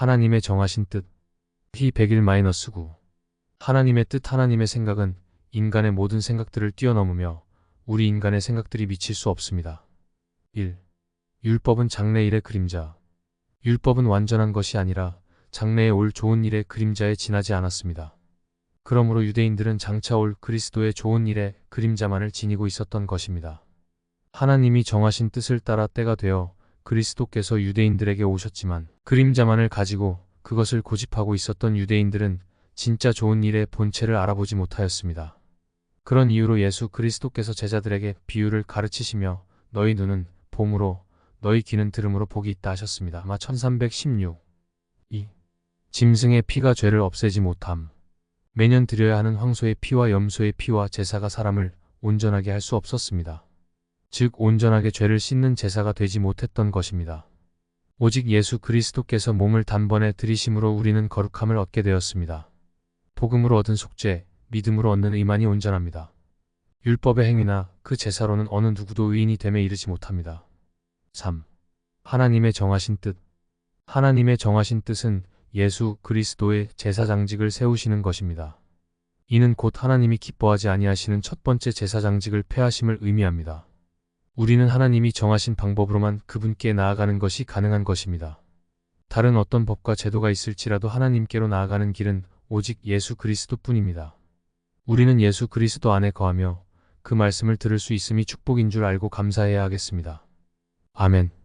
하나님의 정하신 뜻. 피 101-9. 하나님의 뜻 하나님의 생각은 인간의 모든 생각들을 뛰어넘으며 우리 인간의 생각들이 미칠 수 없습니다. 1. 율법은 장래 일의 그림자. 율법은 완전한 것이 아니라 장래에 올 좋은 일의 그림자에 지나지 않았습니다. 그러므로 유대인들은 장차 올 그리스도의 좋은 일의 그림자만을 지니고 있었던 것입니다. 하나님이 정하신 뜻을 따라 때가 되어 그리스도께서 유대인들에게 오셨지만 그림자만을 가지고 그것을 고집하고 있었던 유대인들은 진짜 좋은 일의 본체를 알아보지 못하였습니다. 그런 이유로 예수 그리스도께서 제자들에게 비유를 가르치시며 너희 눈은 봄으로 너희 귀는 들음으로 복이 있다 하셨습니다. 마 1316. 2. 짐승의 피가 죄를 없애지 못함. 매년 드려야 하는 황소의 피와 염소의 피와 제사가 사람을 온전하게 할 수 없었습니다. 즉 온전하게 죄를 씻는 제사가 되지 못했던 것입니다. 오직 예수 그리스도께서 몸을 단번에 들이심으로 우리는 거룩함을 얻게 되었습니다. 복음으로 얻은 속죄, 믿음으로 얻는 의만이 온전합니다. 율법의 행위나 그 제사로는 어느 누구도 의인이 됨에 이르지 못합니다. 3. 하나님의 정하신 뜻 하나님의 정하신 뜻은 예수 그리스도의 제사장직을 세우시는 것입니다. 이는 곧 하나님이 기뻐하지 아니하시는 첫 번째 제사장직을 폐하심을 의미합니다. 우리는 하나님이 정하신 방법으로만 그분께 나아가는 것이 가능한 것입니다. 다른 어떤 법과 제도가 있을지라도 하나님께로 나아가는 길은 오직 예수 그리스도 뿐입니다. 우리는 예수 그리스도 안에 거하며 그 말씀을 들을 수 있음이 축복인 줄 알고 감사해야 하겠습니다. 아멘.